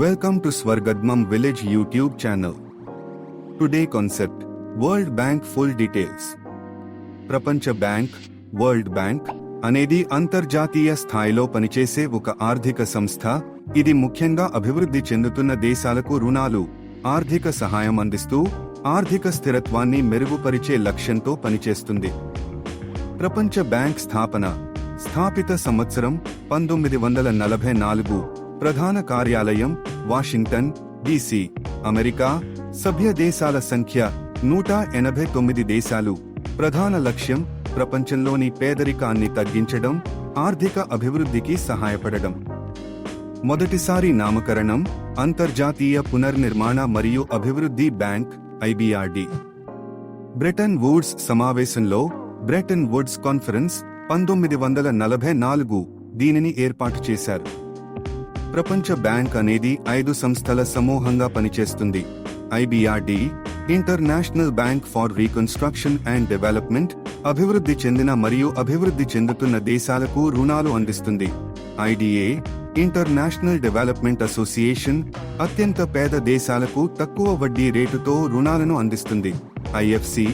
Welcome to Swargadmam Village YouTube channel. Today concept world bank full details ప్రపంచ bank world bank అనేది అంతర్జాతీయ స్థాయిలో పనిచేసే ఒక ఆర్థిక సంస్థ. ఇది ముఖ్యంగా అభివృద్ధి చెందుతున్న దేశాలకు రుణాలు ఆర్థిక సహాయం అందిస్తూ ఆర్థిక స్థిరత్వాన్ని మెరుగుపరిచే లక్ష్యంతో పనిచేస్తుంది. ప్రపంచ బ్యాంక్ స్థాపన స్థాపిత సంవత్సరం పంతొమ్మిది వందల నలభై నాలుగు ప్రధాన కార్యాలయం వాషింగ్టన్ డిసి అమెరికా సభ్య దేశాల సంఖ్య నూట ఎనభై తొమ్మిది దేశాలు. ప్రధాన లక్ష్యం ప్రపంచంలోని పేదరికాన్ని తగ్గించడం ఆర్థిక అభివృద్ధికి సహాయపడడం. మొదటిసారి నామకరణం అంతర్జాతీయ పునర్నిర్మాణ మరియు అభివృద్ధి బ్యాంక్ ఐబిఆర్డి బ్రెటన్ వుడ్స్ సమావేశంలో బ్రెటన్ వుడ్స్ కాన్ఫరెన్స్ పంతొమ్మిది వందల నలభై నాలుగు దీనిని ఏర్పాటు చేశారు. ప్రపంచ బ్యాంక్ అనేది ఐదు సంస్థల సమూహంగా పనిచేస్తుంది. IBRD international bank for reconstruction and development అభివృద్ధి చెందిన మరియు అభివృద్ధి చెందుతున్న దేశాలకు రుణాలు అందిస్తుంది. ఐడిఏ ఇంటర్నేషనల్ డెవలప్మెంట్ అసోసియేషన్ అత్యంత పేద దేశాలకు తక్కువ వడ్డీ రేటుతో రుణాలను అందిస్తుంది. IFC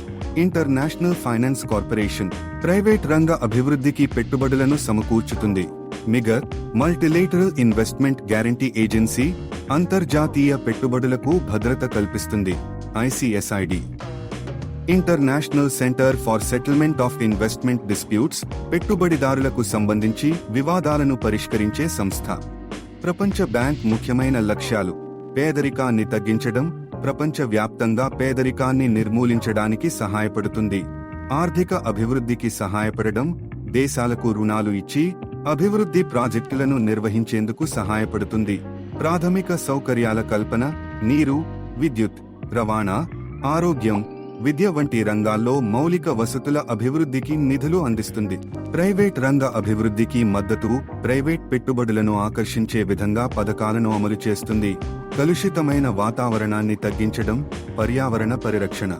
international finance corporation private రంగ అభివృద్ధికి పెట్టుబడులను సమకూర్చుతుంది. మిగర్ మల్టిలేటరల్ ఇన్వెస్ట్మెంట్ గ్యారంటీ ఏజెన్సీ అంతర్జాతీయ పెట్టుబడులకు భద్రత కల్పిస్తుంది ICSID. International centre for settlement of investment disputes పెట్టుబడిదారులకు సంబంధించి వివాదాలను పరిష్కరించే సంస్థ. ప్రపంచ బ్యాంక్ ముఖ్యమైన లక్ష్యాలు పేదరికాన్ని తగ్గించడం ప్రపంచ వ్యాప్తంగా పేదరికాన్ని నిర్మూలించడానికి సహాయపడుతుంది. ఆర్థిక అభివృద్ధికి సహాయపడడం దేశాలకు రుణాలు ఇచ్చి అభివృద్ధి ప్రాజెక్టులను నిర్వహించేందుకు సహాయపడుతుంది. ప్రాథమిక సౌకర్యాల కల్పన నీరు విద్యుత్ రవాణా ఆరోగ్యం విద్య వంటి రంగాల్లో మౌలిక వసతుల అభివృద్ధికి నిధులు అందిస్తుంది. ప్రైవేట్ రంగ అభివృద్ధికి మద్దతు ప్రైవేట్ పెట్టుబడులను ఆకర్షించే విధంగా పథకాలను అమలు చేస్తుంది. కలుషితమైన వాతావరణాన్ని తగ్గించడం పర్యావరణ పరిరక్షణ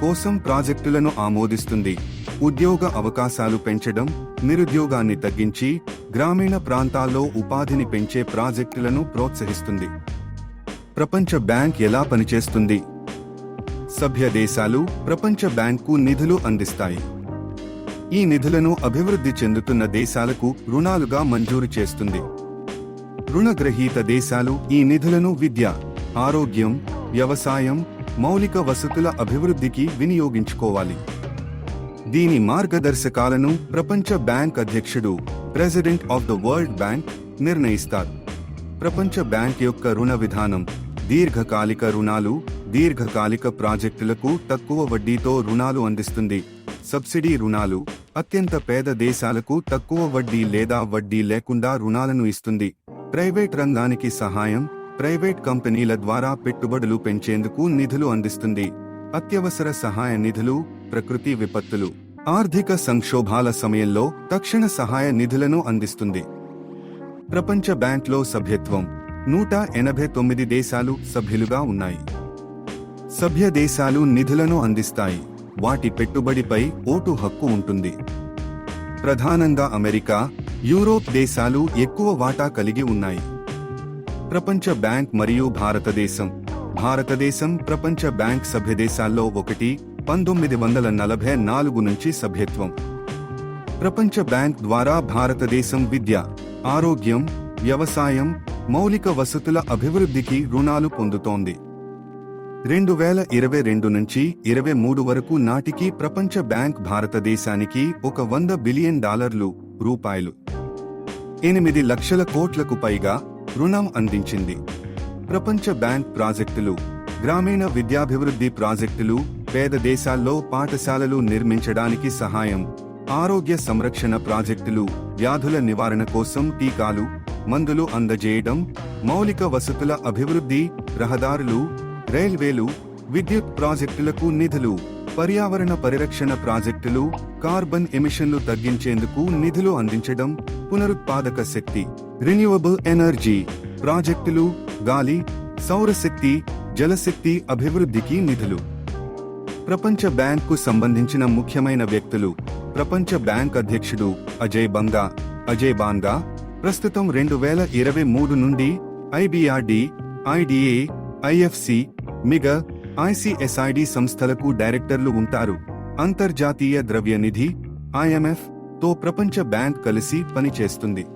కోసం ప్రాజెక్టులను ఆమోదిస్తుంది. ఉద్యోగ అవకాశాలు పెంచడం నిరుద్యోగాన్ని తగ్గించి గ్రామీణ ప్రాంతాల్లో ఉపాధిని పెంచే ప్రాజెక్టులను ప్రోత్సహిస్తుంది. ప్రపంచ బ్యాంక్ ఎలా పనిచేస్తుంది? సభ్య దేశాలు ప్రపంచ బ్యాంకు నిధులు అందిస్తాయి. ఈ నిధులను అభివృద్ధి చెందుతున్న దేశాలకు రుణాలుగా మంజూరు చేస్తుంది. రుణగ్రహీత దేశాలు ఈ నిధులను విద్య ఆరోగ్యం వ్యవసాయం మౌలిక వసతుల అభివృద్ధికి వినియోగించుకోవాలి. దీని మార్గదర్శకాలను ప్రపంచ బ్యాంక్ అధ్యక్షుడు president of the world bank నిర్ణయిస్తారు. ప్రపంచ బ్యాంక్ యొక్క రుణ విధానం దీర్ఘకాలిక రుణాలు దీర్ఘకాలిక ప్రాజెక్టులకు తక్కువ వడ్డీతో రుణాలు అందిస్తుంది. సబ్సిడీ రుణాలు అత్యంత పేద దేశాలకు తక్కువ వడ్డీ లేదా వడ్డీ లేకుండా రుణాలను ఇస్తుంది. ప్రైవేట్ రంగానికి సహాయం ప్రైవేట్ కంపెనీల ద్వారా పెట్టుబడులు పెంచేందుకు నిధులు అందిస్తుంది. అత్యవసర సహాయ నిధులు ప్రకృతి విపత్తులు ఆర్థిక సంక్షోభాల సమయంలో తక్షణ సహాయ నిధులను అందిస్తుంది. ప్రపంచ బ్యాంక్లో సభ్యత్వం నూట ఎనభై తొమ్మిది దేశాలు సభ్యులుగా ఉన్నాయి. సభ్య దేశాలు నిధులను అందిస్తాయి. వాటి పెట్టుబడిపై ఓటు హక్కు ఉంటుంది. ప్రధానంగా అమెరికా యూరోప్ దేశాలు ఎక్కువ వాటా కలిగి ఉన్నాయి. ప్రపంచ బ్యాంక్ మరియు భారతదేశం భారతదేశం ప్రపంచ బ్యాంక్ సభ్యదేశాల్లో ఒకటి పంతొమ్మిది వందల నలభై నాలుగు నుంచి సభ్యత్వం. ప్రపంచ బ్యాంక్ ద్వారా భారతదేశం విద్య ఆరోగ్యం వ్యవసాయం మౌలిక వసతుల అభివృద్ధికి రుణాలు పొందుతోంది. రెండు వేల ఇరవై రెండు నుంచి ఇరవై మూడు వరకు నాటికి ప్రపంచ బ్యాంక్ భారతదేశానికి ఒక వంద బిలియన్ డాలర్లు రూపాయలు. ఎనిమిది లక్షల కోట్లకు పైగా రుణం అందించింది. ప్రపంచ బ్యాంక్ ప్రాజెక్టులు గ్రామీణ విద్యాభివృద్ధి ప్రాజెక్టులు పేద దేశాల్లో పాఠశాలలు నిర్మించడానికి సహాయం ఆరోగ్య సంరక్షణ ప్రాజెక్టులు వ్యాధుల నివారణ కోసం టీకాలు మందులు అందజేయడం మౌలిక వసతుల అభివృద్ధి రహదారులు రైల్వేలు విద్యుత్ ప్రాజెక్టులకు నిధులు పర్యావరణ పరిరక్షణ ప్రాజెక్టులు కార్బన్ ఎమిషన్లు తగ్గించేందుకు నిధులు అందించడం పునరుత్పాదక శక్తి రిన్యూవబుల్ ఎనర్జీ ప్రాజెక్టులు గాలి సౌరశక్తి జలశక్తి అభివృద్ధికి నిధులు. ప్రపంచ బ్యాంకు సంబంధించిన ముఖ్యమైన వ్యక్తులు ప్రపంచ బ్యాంక్ అధ్యక్షుడు అజయ్ బంగా. అజయ్ బాంగా ప్రస్తుతం రెండు వేల ఇరవై మూడు నుండి IBRD IDA IFC MIGA ICSID సంస్థలకు డైరెక్టర్లు ఉంటారు. అంతర్జాతీయ ద్రవ్య నిధి ఐఎంఎఫ్తో ప్రపంచ బ్యాంక్ కలిసి పనిచేస్తుంది.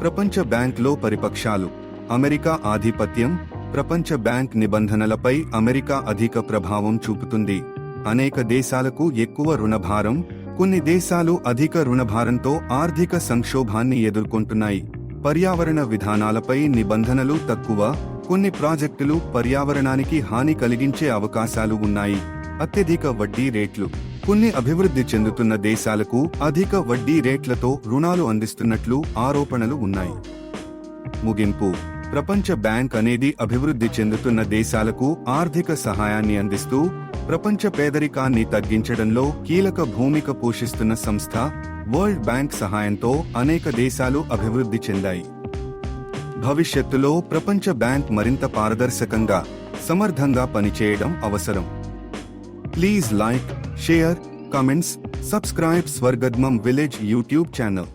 ప్రపంచ బ్యాంక్లో పరిపక్షాలు. అమెరికా ఆధిపత్యం ప్రపంచ బ్యాంక్ నిబంధనలపై అమెరికా అధిక ప్రభావం చూపుతుంది. అనేక దేశాలకు ఎక్కువ రుణభారం కొన్ని దేశాలు అధిక రుణభారంతో ఆర్థిక సంక్షోభాన్ని ఎదుర్కొంటున్నాయి. పర్యావరణ విధానాలపై నిబంధనలు తక్కువ కొన్ని ప్రాజెక్టులు పర్యావరణానికి హాని కలిగించే అవకాశాలు ఉన్నాయి. అత్యధిక వడ్డీ రేట్లు. కొన్ని అభివృద్ధి చెందుతున్న దేశాలకు అధిక వడ్డీ రేట్లతో రుణాలు అందిస్తున్నట్లు ఆరోపణలు ఉన్నాయి. ముగింపు. ప్రపంచ బ్యాంక్ అనేది అభివృద్ధి చెందుతున్న దేశాలకు ఆర్థిక సహాయాన్ని అందిస్తూ ప్రపంచ పేదరికాన్ని తగ్గించడంలో కీలక భూమిక పోషిస్తున్న సంస్థ వరల్డ్ బ్యాంక్ సహాయంతో అనేక దేశాలు అభివృద్ధి చెందాయి. భవిష్యత్తులో ప్రపంచ బ్యాంక్ మరింత పారదర్శకంగా సమర్థంగా పనిచేయడం అవసరం. Please like share comments subscribe స్వర్గద్మం village YouTube channel.